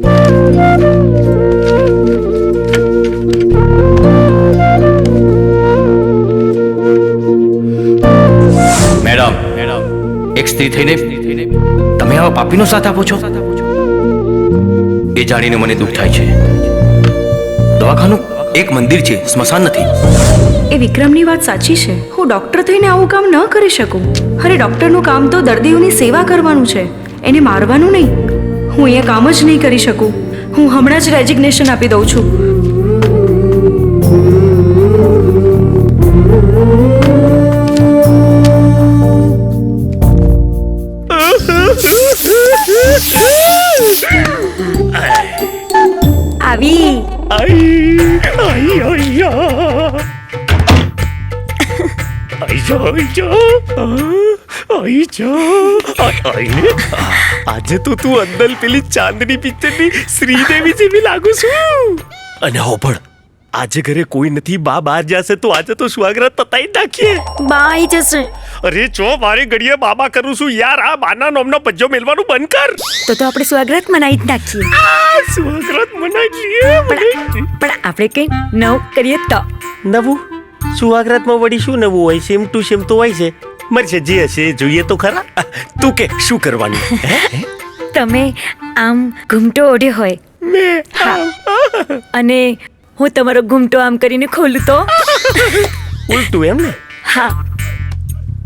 Madam madam. એક સ્ત્રી થઈને તમે આવા પાપીનો સાથ આપો છો? એ જાણીને મને દુઃખ થાય છે. દવાખાનું એક મંદિર છે સ્મશાન નથી. એ વિક્રમની વાત સાચી છે. હું ડૉક્ટર થઈને આવું કામ ન કરી શકું. અરે ડૉક્ટરનું કામ તો દર્દીઓની સેવા કરવાનું છે. એને મારવાનું નહીં. હું અહીંયા કામ જ નહીં કરી શકું. હું હમણાં જ રેઝિગ્નેશન આપી દઉં છું. આવી. આઈ જા આઈ જા આઈ જા આઈ આજે તો તું અંદર પેલી ચાંદની પિક્ચરની શ્રીદેવી જેવી લાગુ છું. અને હો પણ આજે ઘરે કોઈ નથી બા બહાર જશે તો આજે તો સુહાગરા પતાઈ જ નાખીએ. બા આવી જશે. અરે ચો મારે ઘડીએ બાબા કરું છું યાર આ બાના નોમનો પજ્જો મેલવાનું બંધ કર. તો તો આપણે સુહાગરાત મનાવી જ નાખીએ. આ સ્વાગત મનાઈ લઈએ પણ આપણે કઈ નવ કરીએ તો. નવું? સુહાગરાતમાં વળી શું નવું હોય? સેમ ટુ સેમ તો હોય છે. મરશે જે હશે જોઈએ તો ખરા. તું કે શું કરવાનું? તમે આમ ઘૂમટો ઓઢ્યો હોય. અને હું તમારો ઘૂમટો આમ કરીને ખોલું તો? ઉલટું એમ ને? હા.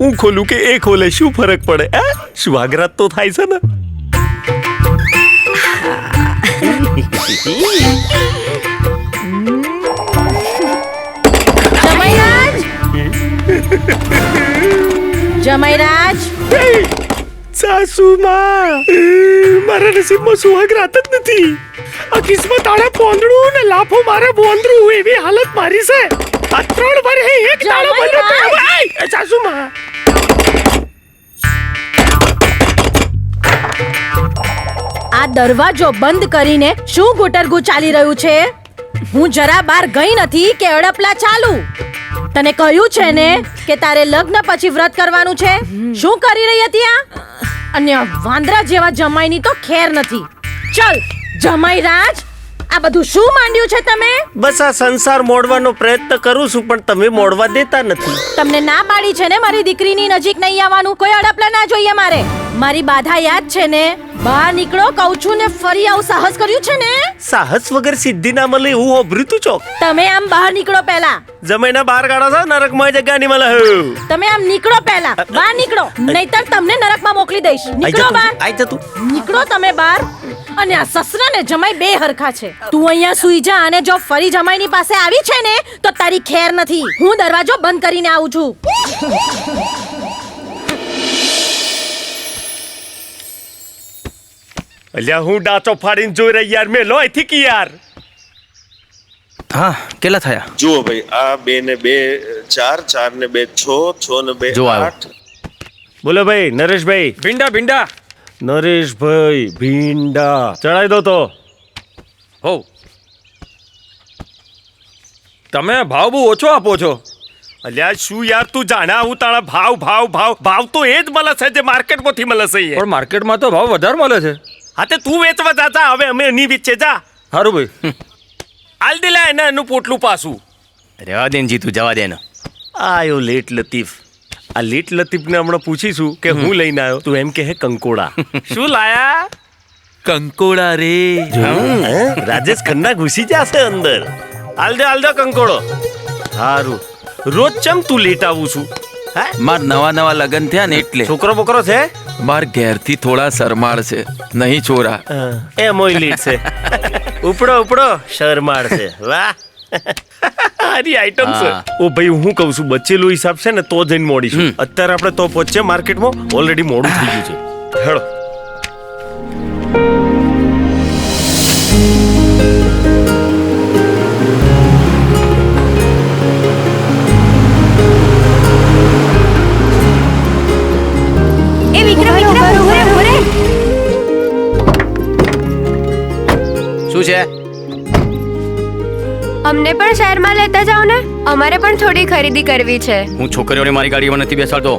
હું ખોલું કે એ ખોલે શું ફરક પડે? હે? સુહાગરાત તો થાય છે ને. જમાઈરાજ સાસુમાં. મારા નસીબમાં સુહાગરાત જ નથી. આ કિસ્મત આડે પોંદડું ને લાફો મારે બોંદરું એવી હાલત મારી છે. આ ત્રણ વર્ષે એક તાળો હવે, આય, સાસુમાં. આ દરવાજો બંધ કરીને શું ગુટરગુ ચાલી રહ્યું છે? હું જરા બહાર ગઈ નથી કે અડપલા ચાલુ. તને કહ્યું છે ને કે તારે લગ્ન પછી વ્રત કરવાનું છે? શું કરી રહી હતી આ? અને વાંદરા જેવા જમાઈની તો ખેર નથી. ચલ જમાઈ રાજ આ બધું શું માંડ્યું છે તમે? બસ આ સંસાર મોડવાનો પ્રયત્ન કરું છું પણ તમે મોડવા દેતા નથી. તમને ના પાડી છે ને મારી દીકરીની નજીક નહીં આવવાનું? કોઈ અડપલા ના જોઈએ મારે. મારી બાધા યાદ છે ને? બહાર નીકળો કહું છું ને ફરી આવું સાહસ કર્યું છે ને? સાહસ વગર સિદ્ધિ ના મળે એવું હોભર્યું તું ચોક. તમે આમ બહાર નીકળો પહેલા. જમીન બહાર કાઢો છો નરકમાં જગ્યા ની મળે. તમે આમ નીકળો પહેલા. બહાર નીકળો. નહીતર તમને નરકમાં મોકલી દઈશ. નીકળો બહાર. આઈ જા તું. નીકળો તમે બહાર. અને આ સસરા ને જમાઈ બે હરખા છે. તું અહીંયા સુઈ જા અને જો ફરી જમાઈની પાસે આવી છે ને તો તારી ખેર નથી. હું દરવાજો બંધ કરીને આવું છું. અલ્યા હું ડાચો ફાડીને જોઈ રહી યાર મેં લો અહીંથી કી યાર. હા કેટલા થયા? જુઓ ભાઈ આ બે ને બે ચાર ચાર ને બે છ છ ને બે જો આવ્યો. આઠ. બોલો ભાઈ નરેશભાઈ. ભીંડા ભીંડા. નરેશભાઈ ભીંડા. ચડાઈ દો તો. હો. તમે ભાવ બહુ ઓછો આપો છો. અલ્યા શું યાર તું જાણા હું તારા ભાવ ભાવ ભાવ. ભાવ તો એ જ મળે છે જે માર્કેટમાંથી મળે છે યાર. પણ માર્કેટમાં તો ભાવ વધારે મળે છે. હા તે તું વેચવા જાતા હવે અમે એની વેચે જા. હારું ભાઈ. હાલ દિલા એને એનું પોટલું પાછું. રહેવા દે જીતું જવા દે ને આયો લેટ લતીફ. આ લેટ લતીફને હમણાં પૂછીશું કે હું લઈને આવ્યો? તું એમ કે હે કંકોડા. શું લાયા? કંકોડા રે. રાજેશ ખન્ના ઘૂસી જશે અંદર. હાલ દે હાલ દે કંકોડો. સારું રોજ ચમ તું લેટ આવું છું? હે? માર નવા નવા લગન થયા ને એટલે. છોકરો બોકરો છે? માર ઘેરથી થોડા શરમાળ છે નહીં ચોરા. એ મોય લેટ છે. ઉપડો ઉપડો શરમાળ છે. વાહ. સારી આઈટમ છે. ઓ ભાઈ હું કહું છું? બચેલું હિસાબ છે ને તો જઈને મોડીશું. અત્યારે આપણે તો પહોંચીએ માર્કેટમાં ઓલરેડી મોડું થઈ ગયું છે. હેડો. શું છે? અમને પણ શહેરમાં લેતા જાઓ ને. અમારે પણ થોડી ખરીદી કરવી છે. હું છોકરીઓને મારી ગાડીમાં નથી બેસાડતો.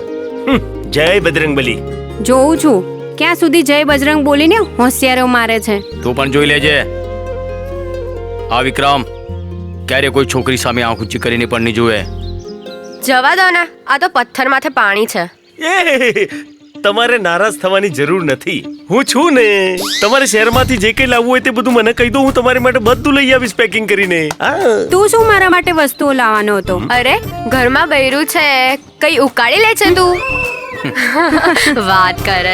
જય બજરંગબલી જોઉં છું. ક્યાં સુધી જય બજરંગ બોલીને હોશિયારો મારે છે. તું પણ જોઈ લેજે. આ વિક્રમ ક્યારે કોઈ છોકરી સામે આંખ ઊંચી કરીને પણ નહીં જુએ? જવા દો ને. આ તો પથ્થર માથે પાણી છે. તમારે નારાજ થવાની જરૂર નથી. હું છું ને. તમારે શહેરમાંથી જે કંઈ લાવવું હોય તે બધું મને કહી દો હું તમારી માટે બધું લઈ આવીશ પેકિંગ કરીને. તું શું મારા માટે વસ્તુઓ લાવવાનો હતો? અરે ઘરમાં બૈરું છે. કઈ ઉકાળી લે છે તું? વાત કરે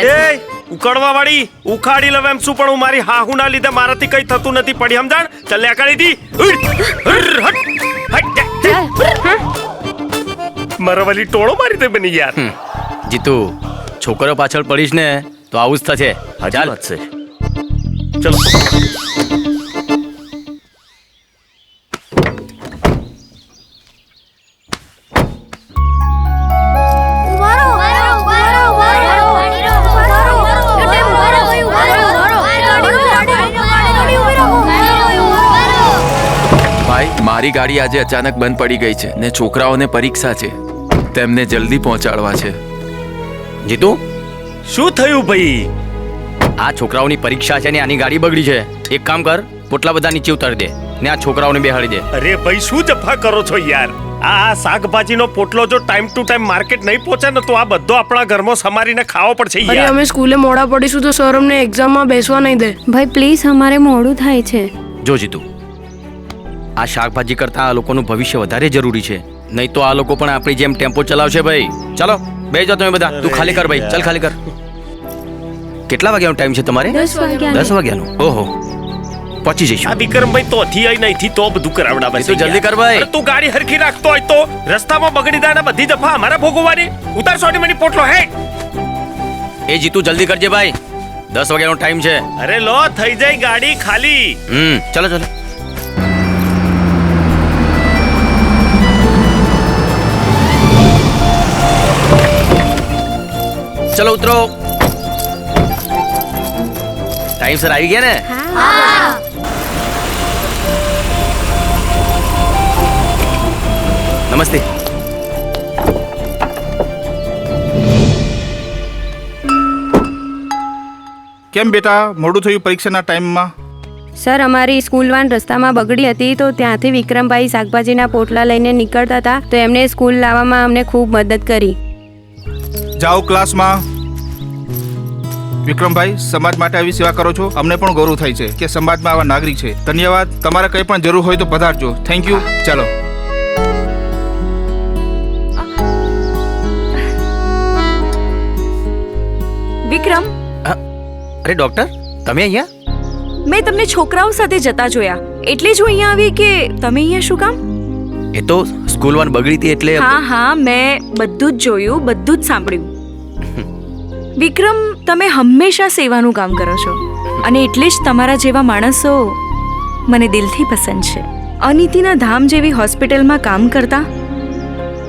ઉકળવા વાળી ઉખાડી લવ એમ શું પણ હું મારી હાહુ ના લીધે મારાથી કઈ થતું નથી પડી સમજણ? ચલ્યા કરી દી. મારા વાલી ટોળો મારી દે બની યાર. જીતુ છોકરો પાછળ પડીશ ને તો આવું જ થશે. હજાર વધશે ચલો. ભાઈ મારી ગાડી આજે અચાનક બંધ પડી ગઈ છે ને છોકરાઓને પરીક્ષા છે. તેમને જલ્દી પહોંચાડવા છે. જીતુ? શું થયું ભાઈ? આ છોકરાઓની પરીક્ષા છે ને આની ગાડી બગડી છે. એક કામ કર પોટલા બધા નીચે ઉતારી દે ને આ છોકરાઓને બેહાડી દે. અરે ભાઈ શું જફા કરો છો યાર? આ શાકભાજીનો પોટલો જો ટાઈમ ટુ ટાઈમ માર્કેટ નહીં પહોંચે ને તો આ બધો આપણા ઘરમાં સમારીને ખાવો પડશે અરે યાર. અમે સ્કૂલે મોડા પડીશું તો સર અમને એક્ઝામમાં બેસવા નહીં દે. ભાઈ પ્લીઝ અમારે મોડું થાય છે. જો જીતુ આ શાકભાજી કરતા આ લોકોનું ભવિષ્ય વધારે જરૂરી છે. નહીં તો આ લોકો પણ આપણી જેમ ટેમ્પો ચલાવશે ભાઈ. ચાલો. બે જાઓ તમે બધા. તું ખાલી કર ભાઈ. ચાલ ખાલી કર. કેટલા વાગ્યાનો ટાઈમ છે તમારે? દસ વાગ્યા દસ વાગ્યાનો? ઓહો. પહોંચી આ જઈશું વિક્રમભાઈ તો થી આઈ નહીં થી તો બધું કરાવડાવે તો જલ્દી કર ભાઈ. તું ગાડી હરખી રાખતો હોય તો રસ્તામાં બગડી જાય ને બધી જફા અમારા ભોગવવાની. ઉતાર સોની મની પોટલો હે? એ જીતુ જલ્દી કરજે ભાઈ. દસ વાગ્યાનો ટાઈમ છે. અરે લો થઈ જાય ગાડી ખાલી. હમ ચલો ચલો. ચલો ઉતરો. ટાઈમ સર આવી ગયા ને? નમસ્તે. કેમ બેટા? મોડું થયું પરીક્ષાના ટાઈમમાં? સર અમારી સ્કૂલ વાન રસ્તામાં બગડી હતી તો ત્યાંથી વિક્રમભાઈ શાકભાજીના પોટલા લઈને નીકળતા હતા તો એમને સ્કૂલ લાવવામાં અમને ખૂબ મદદ કરી. જાઓ ક્લાસમાં વિક્રમભાઈ સમાજ માટે આવી સેવા કરો છો? અમને પણ ગૌરવ થાય છે કે સમાજમાં આવા નાગરિક છે. ધન્યવાદ. તમારે કંઈ પણ જરૂર હોય તો પધારજો. થેન્ક યુ ચાલો. વિક્રમ? અરે ડોક્ટર તમે અહીંયા? મેં તમને છોકરાઓ સાથે જતા જોયા. એટલે જ હું અહીંયા આવી કે તમે અહીંયા શું કામ? એ તો સ્કૂલ વાન બગડી હતી એટલે હા હા મેં બધું જ જોયું બધું જ સાંભળ્યું. વિક્રમ તમે હંમેશા સેવાનું કામ કરો છો. અને એટલે જ તમારા જેવા માણસો મને દિલથી પસંદ છે. અનિતિના ધામ જેવી હોસ્પિટલમાં કામ કરતા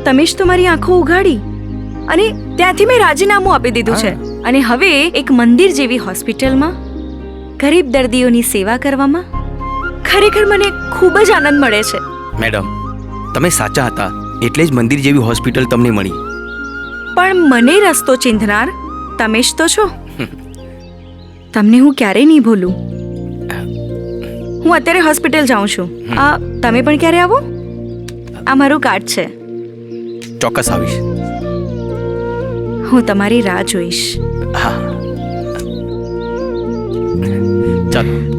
તમે જ તો મારી આંખો ઉઘાડી. અને ત્યાંથી મેં રાજીનામું આપી દીધું છે. અને હવે એક મંદિર જેવી હોસ્પિટલમાં ગરીબ દર્દીઓની સેવા કરવામાં ખરેખર મને ખૂબ જ આનંદ મળે છે. મેડમ તમે સાચા હતા. એટલે જ મંદિર જેવી હોસ્પિટલ તમને મળી. પણ મને રસ્તો ચીંધનાર તમે જ તો છો. તમને હું ક્યારેય નહીં ભૂલું. હું અત્યારે હોસ્પિટલ જાઉં છું. આ તમે પણ ક્યારે આવો? આ મારું કાર્ડ છે. ચોક્કસ આવીશ. હું તમારી રાહ જોઈશ. હા. ચાલો.